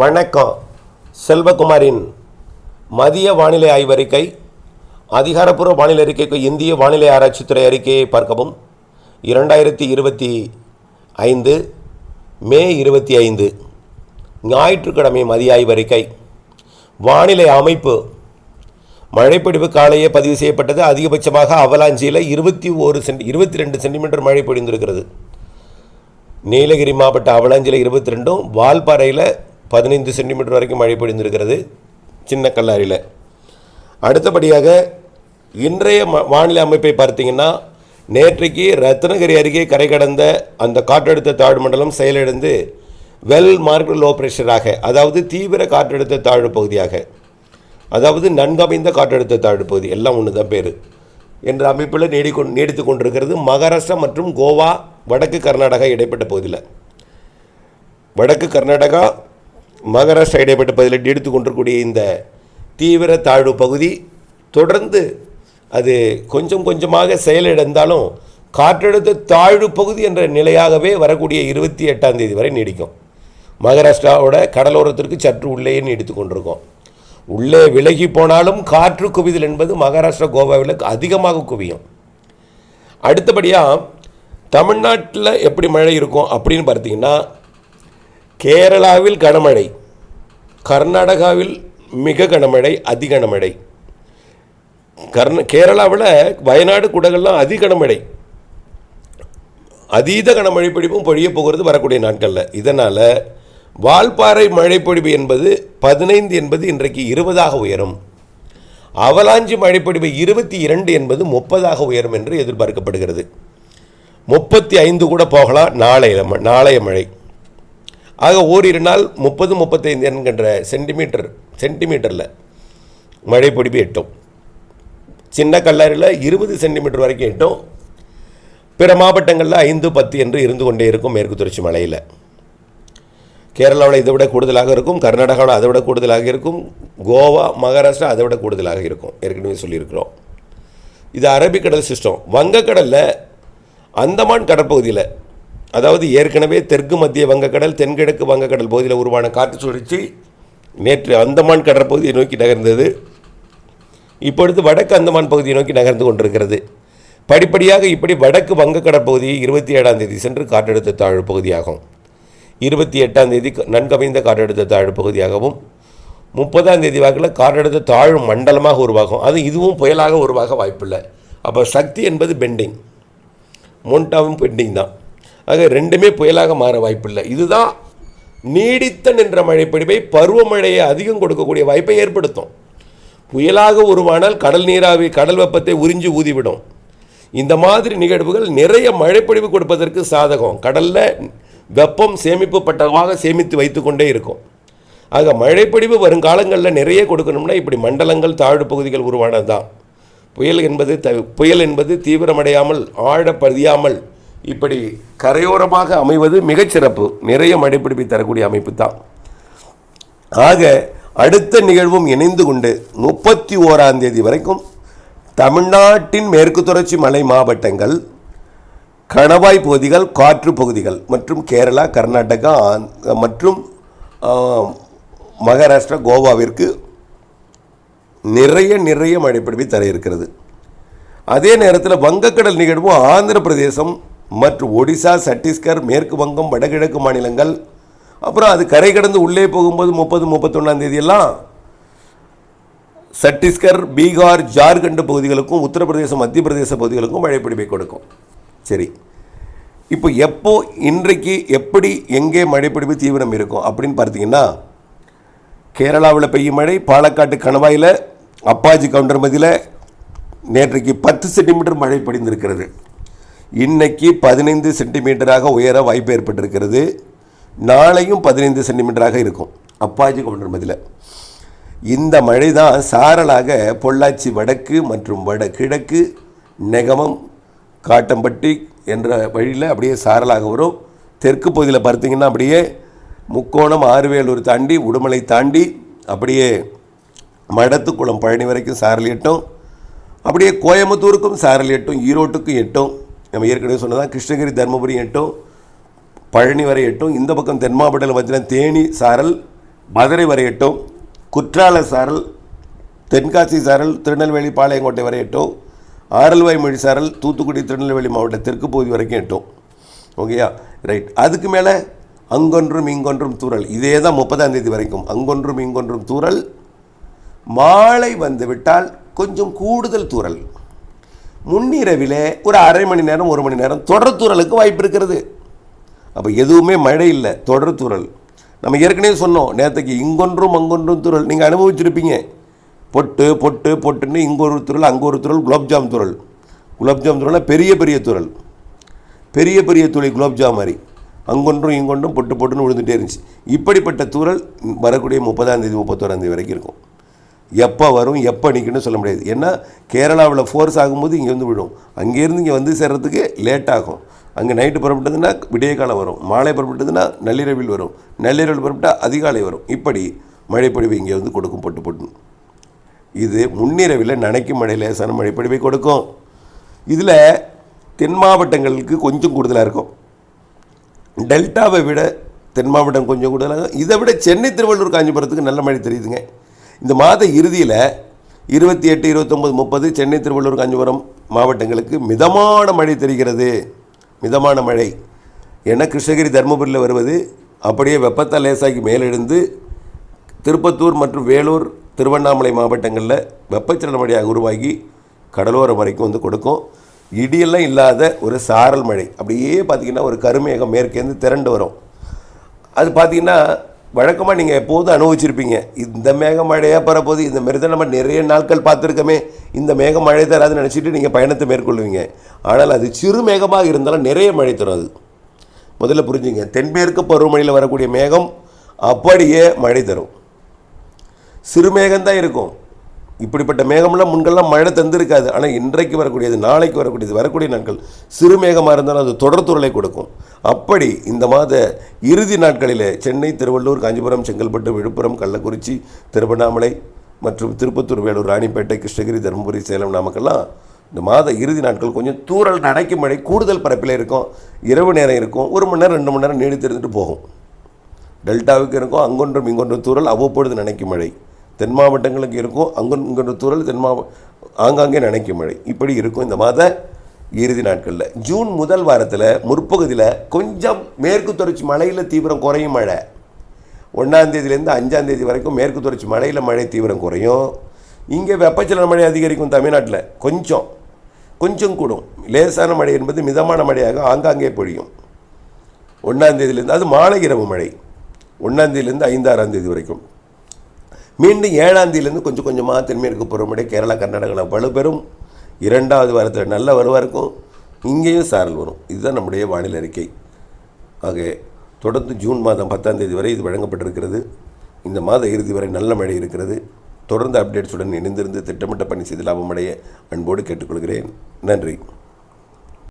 வணக்கம். செல்வகுமாரின் மதிய வானிலை ஆய்வறிக்கை அதிகாரப்பூர்வ வானிலை அறிக்கைக்கு இந்திய வானிலை ஆராய்ச்சித்துறை அறிக்கையை பார்க்கவும். இரண்டாயிரத்தி இருபத்தி ஐந்து மே இருபத்தி ஐந்து ஞாயிற்றுக்கிழமை மதிய ஆய்வறிக்கை. வானிலை அமைப்பு. மழைப்பொழிவு காலையே பதிவு செய்யப்பட்டது. அதிகபட்சமாக அவலாஞ்சியில் இருபத்தி ஒரு சென்டி இருபத்தி ரெண்டு சென்டிமீட்டர் மழை பொழிந்திருக்கிறது. நீலகிரி மாவட்ட அவலாஞ்சியில் இருபத்தி ரெண்டும் வால்பாறையில் பதினைந்து சென்டிமீட்டர் வரைக்கும் மழை பொழிந்திருக்கிறது சின்ன கல்லாரியில். அடுத்தபடியாக இன்றைய வானிலை அமைப்பை பார்த்தீங்கன்னா நேற்றைக்கு ரத்னகிரி அருகே கரை கடந்த அந்த காற்றழுத்த தாழ்வு மண்டலம் செயலிழந்து வெல் மார்க் லோ ப்ரெஷராக அதாவது தீவிர காற்றழுத்த தாழ்வு பகுதியாக அதாவது நன்கமைந்த காற்றழுத்த தாழ்வு பகுதி எல்லாம் ஒன்று தான் பேர் என்ற அமைப்பில் நீடிக்கொ நீடித்து கொண்டிருக்கிறது மகாராஷ்டிரா மற்றும் கோவா வடக்கு கர்நாடகா இடைப்பட்ட பகுதியில். வடக்கு கர்நாடகா மகாராஷ்டிரா இடைப்பட்ட பகுதியில் நீடித்து கொண்டிருக்கூடிய இந்த தீவிர தாழ்வு பகுதி தொடர்ந்து அது கொஞ்சம் கொஞ்சமாக செயலிழந்தாலும் காற்றழுத்த தாழ்வு பகுதி என்ற நிலையாகவே வரக்கூடிய இருபத்தி எட்டாம் தேதி வரை நீடிக்கும். மகாராஷ்டிராவோட கடலோரத்திற்கு சற்று உள்ளேயே நீடித்து கொண்டிருக்கும் உள்ளே விலகி போனாலும் காற்று குவிதல் என்பது மகாராஷ்டிரா கோவாவில் அதிகமாக குவியும். அடுத்தபடியாக தமிழ்நாட்டில் எப்படி மழை இருக்கும் அப்படின்னு பார்த்தீங்கன்னா கேரளாவில் கனமழை கர்நாடகாவில் மிக கனமழை அதிகனமழை. கர்ண கர்ந கேரளாவில் வயநாடு குடகள்லாம் அதிகனமழை. அதீத கனமழை பிடிப்பும் பொழிய போகிறது வரக்கூடிய நாட்களில். இதனால் வால்பாறை மழைப்பொழிவு என்பது பதினைந்து என்பது இன்றைக்கு இருபதாக உயரும். அவலாஞ்சி மழைப்பொழிவு இருபத்தி இரண்டு என்பது முப்பதாக உயரும் என்று எதிர்பார்க்கப்படுகிறது. முப்பத்தி ஐந்து கூட போகலாம். நாளைய ம- நாளைய மழை. ஆக ஓரிரு நாள் முப்பது முப்பத்தைந்து என்கின்ற சென்டிமீட்டர் சென்டிமீட்டரில் மழை பொடிப்பு எட்டும். சின்ன கல்லாரியில் இருபது சென்டிமீட்டர் வரைக்கும் எட்டும். பிற மாவட்டங்களில் ஐந்து பத்து என்று இருந்து கொண்டே இருக்கும் மேற்கு தொடர்ச்சி மலையில். கேரளாவில் இதை விட கூடுதலாக இருக்கும் கர்நாடகாவில் அதை விட கூடுதலாக இருக்கும் கோவா மகாராஷ்டிரா அதை விட கூடுதலாக இருக்கும் ஏற்கனவே சொல்லியிருக்கிறோம். இது அரபிக்கடல் சிஸ்டம். வங்கக்கடலில் அந்தமான் கடற்பகுதியில் அதாவது ஏற்கனவே தெற்கு மத்திய வங்கக்கடல் தென்கிழக்கு வங்கக்கடல் பகுதியில் உருவான காற்று சுழற்சி நேற்று அந்தமான் கடற்பகுதியை நோக்கி நகர்ந்தது. இப்பொழுது வடக்கு அந்தமான் பகுதியை நோக்கி நகர்ந்து கொண்டிருக்கிறது. படிப்படியாக இப்படி வடக்கு வங்கக்கடல் பகுதியை இருபத்தி ஏழாம் தேதி சென்று காற்றழுத்த தாழ்வு பகுதியாகும். இருபத்தி எட்டாம் தேதி நன்கமைந்த காற்றழுத்த தாழ்வு பகுதியாகவும் முப்பதாம் தேதி வாக்கில் காற்றழுத்த தாழ்வு மண்டலமாக உருவாகும். அது இதுவும் புயலாக உருவாக வாய்ப்பில்லை. அப்போ சக்தி என்பது பெண்டிங். மொண்டாவும் பெண்டிங் தான். ஆக ரெண்டுமே புயலாக மாற வாய்ப்பில்லை. இதுதான் நீடித்த நின்ற மழைப்பொழிவை பருவமழையை அதிகம் கொடுக்கக்கூடிய வாய்ப்பை ஏற்படுத்தும். புயலாக உருவானால் கடல் நீராவி கடல் வெப்பத்தை உறிஞ்சி ஊதிவிடும். இந்த மாதிரி நிகழ்வுகள் நிறைய மழைப்பொழிவு கொடுப்பதற்கு சாதகம். கடலில் வெப்பம் சேமிப்பு பட்டமாக சேமித்து வைத்துக்கொண்டே இருக்கும். ஆக மழைப்பொழிவு வருங்காலங்களில் நிறைய கொடுக்கணும்னா இப்படி மண்டலங்கள் தாழ்வு பகுதிகள் உருவானது தான் புயல் என்பது த புயல் என்பது தீவிரமடையாமல் ஆழப்பதியாமல் இப்படி கரையோரமாக அமைவது மிகச்சிறப்பு நிறைய மடைப்பிடிப்பை தரக்கூடிய அமைப்பு தான். ஆக அடுத்த நிகழ்வும் இணைந்து கொண்டு முப்பத்தி ஓராம் தேதி வரைக்கும் தமிழ்நாட்டின் மேற்கு தொடர்ச்சி மலை மாவட்டங்கள் கணவாய் பகுதிகள் காற்று பகுதிகள் மற்றும் கேரளா கர்நாடகா மற்றும் மகாராஷ்டிரா கோவாவிற்கு நிறைய நிறைய மழைப்பிடிப்பை தர இருக்கிறது. அதே நேரத்தில் வங்கக்கடல் நிகழ்வும் ஆந்திர பிரதேசம் மற்றும் ஒடிசா சத்தீஸ்கர் மேற்கு வங்கம் வடகிழக்கு மாநிலங்கள் அப்புறம் அது கரை கடந்து உள்ளே போகும்போது முப்பது முப்பத்தொன்னாம் தேதியெல்லாம் சத்தீஸ்கர் பீகார் ஜார்க்கண்ட் பகுதிகளுக்கும் உத்தரப்பிரதேசம் மத்திய பிரதேச பகுதிகளுக்கும் மழைப்பிடிப்பை கொடுக்கும். சரி. இப்போ எப்போ இன்றைக்கு எப்படி எங்கே மழைப்பிடிப்பு தீவிரம் இருக்கும் அப்படின்னு பார்த்தீங்கன்னா கேரளாவில் பெய்யும் மழை பாலக்காட்டு கணவாயில் அப்பாஜி கவுண்டர் மதியில் நேற்றைக்கு பத்து சென்டிமீட்டர் மழை படிந்திருக்கிறது இன்னைக்கு பதினைந்து சென்டிமீட்டராக உயர வாய்ப்பு ஏற்பட்டிருக்கிறது. நாளையும் பதினைந்து சென்டிமீட்டராக இருக்கும். அப்பாஜி கவுண்டர் மதியில் இந்த மழை தான் சாரலாக பொள்ளாச்சி வடக்கு மற்றும் வட கிழக்கு நெகமம் காட்டம்பட்டி என்ற வழியில் அப்படியே சாரலாக வரும். தெற்கு பகுதியில் பார்த்தீங்கன்னா அப்படியே முக்கோணம் ஆறுவேலூர் தாண்டி உடுமலை தாண்டி அப்படியே மடத்துக்குளம் பழனி வரைக்கும் சாரல் எட்டும். அப்படியே கோயம்புத்தூருக்கும் சாரல் எட்டும் ஈரோட்டுக்கும் எட்டும். நம்ம ஏற்கனவே சொன்னதான் கிருஷ்ணகிரி தருமபுரி எட்டும் பழனி வரை எட்டும் இந்த பக்கம் தென் மாவட்டத்தில் பார்த்தீங்கன்னா தேனி சாரல் மதுரை வரையட்டும் குற்றால சாரல் தென்காசி சாரல் திருநெல்வேலி பாளையங்கோட்டை வரை எட்டும் ஆரல்வாய் மொழி சாரல் தூத்துக்குடி திருநெல்வேலி மாவட்ட தெற்கு பகுதி வரைக்கும் எட்டும். ஓகேயா? ரைட் அதுக்கு மேலே அங்கொன்றும் இங்கொன்றும் தூரல் இதே தான் முப்பதாம் தேதி வரைக்கும். அங்கொன்றும் இங்கொன்றும் தூரல் மாலை வந்து விட்டால் கொஞ்சம் கூடுதல் தூரல் முன்னிரவிலே ஒரு அரை மணி நேரம் ஒரு மணி நேரம் தொடர் வாய்ப்பு இருக்கிறது. அப்போ எதுவுமே மழை இல்லை தொடர் நம்ம ஏற்கனவே சொன்னோம் நேற்றுக்கு இங்கொன்றும் அங்கொன்றும் தூறல். நீங்கள் அனுபவிச்சிருப்பீங்க. பொட்டு பொட்டு பொட்டுன்னு இங்கே ஒரு துறல் அங்கே ஒரு துறல் குலோப்ஜாம் துறல். குலோப்ஜாம் துறல்னா பெரிய பெரிய துறல். பெரிய பெரிய துளி குலோப்ஜாம் மாதிரி. அங்கொன்றும் இங்கொன்றும் பொட்டு பொட்டுன்னு விழுந்துட்டே இருந்துச்சு. இப்படிப்பட்ட தூறல் வரக்கூடிய முப்பதாம் தேதி முப்பத்தோராந்தேதி வரைக்கும் இருக்கும். எப்போ வரும் எப்போ நிற்கணும்னு சொல்ல முடியாது. ஏன்னா கேரளாவில் ஃபோர்ஸ் ஆகும்போது இங்கே வந்து விடும். அங்கேருந்து இங்கே வந்து சேர்றதுக்கு லேட் ஆகும். அங்கே நைட்டு புறப்பட்டதுன்னா விடிய காலம் வரும். மாலை புறப்பட்டதுன்னா நள்ளிரவில் வரும். நள்ளிரவில் புறப்பட்டால் அதிகாலை வரும். இப்படி மழைப்பொழிவு இங்கே வந்து கொடுக்கும் பொட்டு போட்டு இது முன்னிரவில் நனைக்கும் மழை லேசான மழைப்பொழிவை கொடுக்கும். இதில் தென் மாவட்டங்களுக்கு கொஞ்சம் கூடுதலாக இருக்கும். டெல்டாவை விட தென் மாவட்டம் கொஞ்சம் கூடுதலாக இதை விட சென்னை திருவள்ளூர் காஞ்சிபுரத்துக்கு நல்ல மழை தெரியுதுங்க. இந்த மாத இறுதியில் இருபத்தி எட்டு இருபத்தொம்பது முப்பது சென்னை திருவள்ளூர் காஞ்சிபுரம் மாவட்டங்களுக்கு மிதமான மழை தெரிகிறது. மிதமான மழை. ஏன்னா கிருஷ்ணகிரி தருமபுரியில் வருவது அப்படியே வெப்பத்தால் லேசாகி மேலெழுந்து திருப்பத்தூர் மற்றும் வேலூர் திருவண்ணாமலை மாவட்டங்களில் வெப்பச்சலன மழையாக உருவாகி கடலோரம் வரைக்கும் வந்து கொடுக்கும். இடியெல்லாம் இல்லாத ஒரு சாரல் மழை. அப்படியே பார்த்திங்கன்னா ஒரு கருமேகம் மேற்கேந்து திரண்டு வரும். அது பார்த்தீங்கன்னா வழக்கமாக நீங்கள் எப்போதும் அனுபவிச்சிருப்பீங்க. இந்த மேக மழையாக பரப்போது இந்த மாதிரி தான் நம்ம நிறைய நாட்கள் பார்த்துருக்கோமே இந்த மேகம் மழை தராதுன்னு நினச்சிட்டு நீங்கள் பயணத்தை மேற்கொள்வீங்க. ஆனால் அது சிறு மேகமாக இருந்தாலும் நிறைய மழை தரும் அது முதல்ல புரிஞ்சுங்க தென்மேற்கு பருவமழையில் வரக்கூடிய மேகம் அப்படியே மழை தரும். சிறு மேகம்தான் இருக்கும். இப்படிப்பட்ட மேகம்லாம் முன்கெல்லாம் மழை தந்திருக்காது. ஆனால் இன்றைக்கு வரக்கூடியது நாளைக்கு வரக்கூடியது வரக்கூடிய நாட்கள் சிறு மேகமாக இருந்தாலும் அது தொடர்துறலை கொடுக்கும். அப்படி இந்த மாத இறுதி நாட்களில் சென்னை திருவள்ளூர் காஞ்சிபுரம் செங்கல்பட்டு விழுப்புரம் கள்ளக்குறிச்சி திருவண்ணாமலை மற்றும் திருப்பத்தூர் வேலூர் ராணிப்பேட்டை கிருஷ்ணகிரி தருமபுரி சேலம் நாமக்கல்லாம் இந்த மாத இறுதி நாட்கள் கொஞ்சம் தூறல் நனைக்கும் மழை கூடுதல் பரப்பில் இருக்கும். இரவு நேரம் இருக்கும். ஒரு மணி நேரம் ரெண்டு மணி நேரம் நீடித்து இருந்துட்டு போகும். டெல்டாவுக்கு இருக்கும். அங்கொன்றும் இங்கொன்றும் தூறல் அவ்வப்பொழுது நனைக்கும் மழை. தென் மாவட்டங்களுக்கு இருக்கும். அங்குங்கிற இங்கொன்று தென் மாவ ஆங்காங்கே நினைக்கும் மழை. இப்படி இருக்கும் இந்த மாத இறுதி நாட்களில். ஜூன் முதல் வாரத்தில் முற்பகுதியில் கொஞ்சம் மேற்கு தொடர்ச்சி மழையில் தீவிரம் குறையும் மழை. ஒன்றாந்தேதியிலேருந்து அஞ்சாந்தேதி வரைக்கும் மேற்கு தொடர்ச்சி மழையில் மழை தீவிரம் குறையும். இங்கே வெப்பச்சலன மழை அதிகரிக்கும் தமிழ்நாட்டில் கொஞ்சம் கொஞ்சம் கூடும். லேசான மழை என்பது மிதமான மழையாக ஆங்காங்கே பொழியும். ஒன்றாந்தேதியிலேருந்து அது மாலை இரவு மழை. ஒன்றாந்தேதியிலேருந்து ஐந்தாறாந்தேதி வரைக்கும். மீண்டும் ஏழாம் தேதியிலேருந்து கொஞ்சம் கொஞ்சமாக தென்மேற்கு பருவமழை கேரளா கர்நாடகாவில் வலுப்பெறும். இரண்டாவது வாரத்தில் நல்ல வலுவாக இருக்கும். இங்கேயும் சாரல் வரும். இதுதான் நம்முடைய வானிலை அறிக்கை. ஆக தொடர்ந்து ஜூன் மாதம் பத்தாம் தேதி வரை இது வழங்கப்பட்டிருக்கிறது. இந்த மாத இறுதி வரை நல்ல மழை இருக்கிறது. தொடர்ந்து அப்டேட்ஸுடன் இணைந்திருந்து திட்டமிட்ட பணி செய்து லாபமடைய அன்போடு கேட்டுக்கொள்கிறேன். நன்றி.